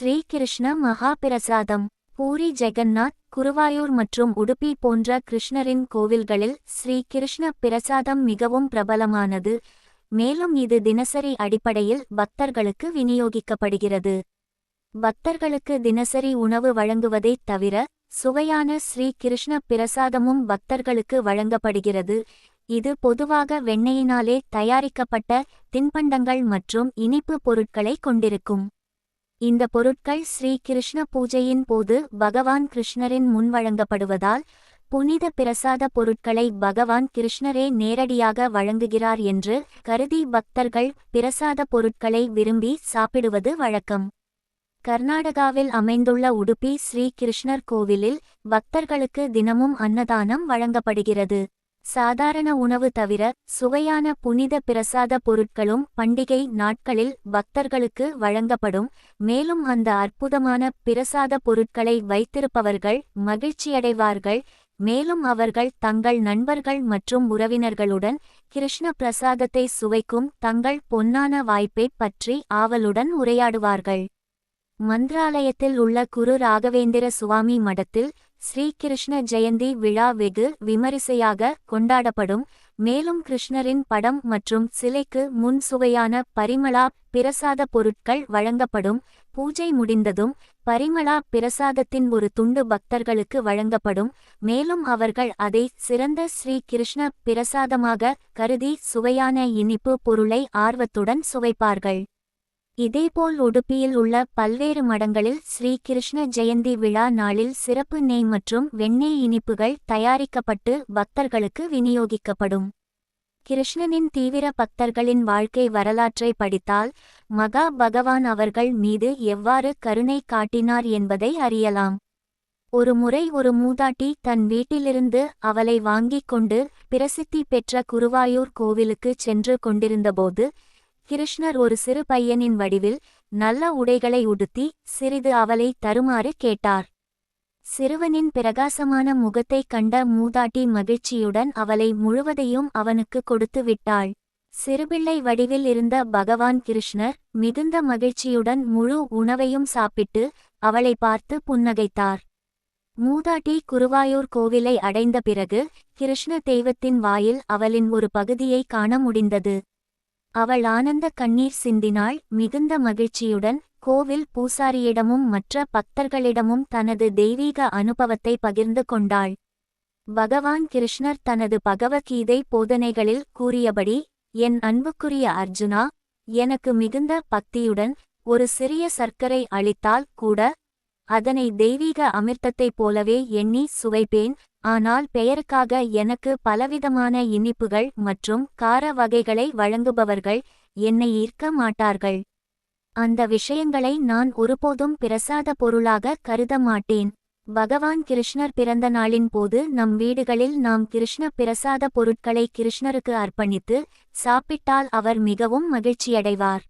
ஸ்ரீ கிருஷ்ண மகாபிரசாதம். பூரி ஜெகந்நாத் குருவாயூர் மற்றும் உடுப்பி போன்ற கிருஷ்ணரின் கோவில்களில் ஸ்ரீ கிருஷ்ண பிரசாதம் மிகவும் பிரபலமானது. மேலும் இது தினசரி அடிப்படையில் பக்தர்களுக்கு விநியோகிக்கப்படுகிறது. பக்தர்களுக்கு தினசரி உணவு வழங்குவதைத் தவிர சுவையான ஸ்ரீ கிருஷ்ண பிரசாதமும் பக்தர்களுக்கு வழங்கப்படுகிறது. இது பொதுவாக வெண்ணெயினாலே தயாரிக்கப்பட்ட தின்பண்டங்கள் மற்றும் இனிப்பு பொருட்களை கொண்டிருக்கும். இந்த பொருட்கள் ஸ்ரீ கிருஷ்ண பூஜையின் போது பகவான் கிருஷ்ணரின் முன் வழங்கப்படுவதால் புனித பிரசாத பொருட்களை பகவான் கிருஷ்ணரே நேரடியாக வழங்குகிறார் என்று கருதி பக்தர்கள் பிரசாத பொருட்களை விரும்பி சாப்பிடுவது வழக்கம். கர்நாடகாவில் அமைந்துள்ள உடுப்பி ஸ்ரீ கிருஷ்ணர் கோவிலில் பக்தர்களுக்கு தினமும் அன்னதானம் வழங்கப்படுகிறது. சாதாரண உணவு தவிர சுவையான புனித பிரசாத பொருட்களும் பண்டிகை நாட்களில் பக்தர்களுக்கு வழங்கப்படும். மேலும் அந்த அற்புதமான பிரசாத பொருட்களை வைத்திருப்பவர்கள் மகிழ்ச்சியடைவார்கள். மேலும் அவர்கள் தங்கள் நண்பர்கள் மற்றும் உறவினர்களுடன் கிருஷ்ண பிரசாதத்தை சுவைக்கும் தங்கள் பொன்னான வாய்ப்பைப் பற்றி ஆவலுடன் உரையாடுவார்கள். மந்திராலயத்தில் உள்ள குரு ராகவேந்திர சுவாமி மடத்தில் ஸ்ரீகிருஷ்ண ஜெயந்தி விழா வெகு விமரிசையாக கொண்டாடப்படும். மேலும் கிருஷ்ணரின் படம் மற்றும் சிலைக்கு முன் சுவையான பரிமளா பிரசாத பொருட்கள் வழங்கப்படும். பூஜை முடிந்ததும் பரிமளா பிரசாதத்தின் ஒரு துண்டு பக்தர்களுக்கு வழங்கப்படும். மேலும் அவர்கள் அதை சிறந்த ஸ்ரீ கிருஷ்ண பிரசாதமாக கருதி சுவையான இனிப்பு பொருளை ஆர்வத்துடன் சுவைப்பார்கள். இதேபோல் உடுப்பியில் உள்ள பல்வேறு மடங்களில் ஸ்ரீ கிருஷ்ண ஜெயந்தி விழா நாளில் சிறப்பு நெய் மற்றும் வெண்ணெய் இனிப்புகள் தயாரிக்கப்பட்டு பக்தர்களுக்கு விநியோகிக்கப்படும். கிருஷ்ணனின் தீவிர பக்தர்களின் வாழ்க்கை வரலாற்றை படித்தால் மகா பகவான் அவர்கள் மீது எவ்வாறு கருணை காட்டினார் என்பதை அறியலாம். ஒருமுறை ஒரு மூதாட்டி தன் வீட்டிலிருந்து அவளை வாங்கிக் கொண்டு பிரசித்தி பெற்ற குருவாயூர் கோவிலுக்குச் சென்று கொண்டிருந்தபோது கிருஷ்ணர் ஒரு சிறு பையனின் வடிவில் நல்ல உடைகளை உடுத்தி சிறிது அவளை தருமாறு கேட்டார். சிறுவனின் பிரகாசமான முகத்தைக் கண்ட மூதாட்டி மகிழ்ச்சியுடன் அவளை முழுவதையும் அவனுக்கு கொடுத்து விட்டாள். சிறுபிள்ளை வடிவில் இருந்த பகவான் கிருஷ்ணர் மிகுந்த மகிழ்ச்சியுடன் முழு உணவையும் சாப்பிட்டு அவளை பார்த்து புன்னகைத்தார். மூதாட்டி குருவாயூர் கோவிலை அடைந்த பிறகு கிருஷ்ண தெய்வத்தின் வாயில் அவளின் ஒரு பகுதியை காண முடிந்தது. அவள் ஆனந்த கண்ணீர் சிந்தினாள் மிகுந்த மகிழ்ச்சியுடன் கோவில் பூசாரியிடமும் மற்ற பக்தர்களிடமும் தனது தெய்வீக அனுபவத்தை பகிர்ந்து கொண்டாள். பகவான் கிருஷ்ணர் தனது பகவத்கீதை போதனைகளில் கூறியபடி என் அன்புக்குரிய அர்ஜுனா எனக்கு மிகுந்த பக்தியுடன் ஒரு சிறிய சர்க்கரை அளித்தால் கூட அதனை தெய்வீக அமிர்தத்தைப் போலவே எண்ணி சுவைப்பேன். ஆனால் பெயருக்காக எனக்கு பலவிதமான இனிப்புகள் மற்றும் கார வகைகளை வழங்குபவர்கள் என்னை ஈர்க்க மாட்டார்கள். அந்த விஷயங்களை நான் ஒருபோதும் பிரசாத பொருளாக கருத மாட்டேன். பகவான் கிருஷ்ணர் பிறந்த நாளின் போது நம் வீடுகளில் நாம் கிருஷ்ண பிரசாத பொருட்களை கிருஷ்ணருக்கு அர்ப்பணித்து சாப்பிட்டால் அவர் மிகவும் மகிழ்ச்சியடைவார்.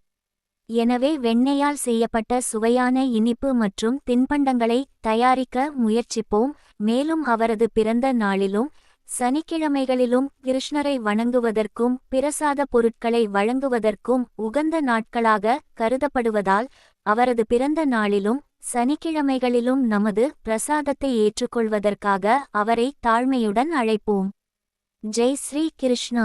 எனவே வெண்ணெயால் செய்யப்பட்ட சுவையான இனிப்பு மற்றும் தின்பண்டங்களை தயாரிக்க முயற்சிப்போம். மேலும் அவரது பிறந்த நாளிலும் சனிக்கிழமைகளிலும் கிருஷ்ணரை வணங்குவதற்கும் பிரசாத பொருட்களை வழங்குவதற்கும் உகந்த நாட்களாக கருதப்படுவதால் அவரது பிறந்த நாளிலும் சனிக்கிழமைகளிலும் நமது பிரசாதத்தை ஏற்றுக்கொள்வதற்காக அவரை தாழ்மையுடன் அழைப்போம். ஜெய் ஸ்ரீ கிருஷ்ணா.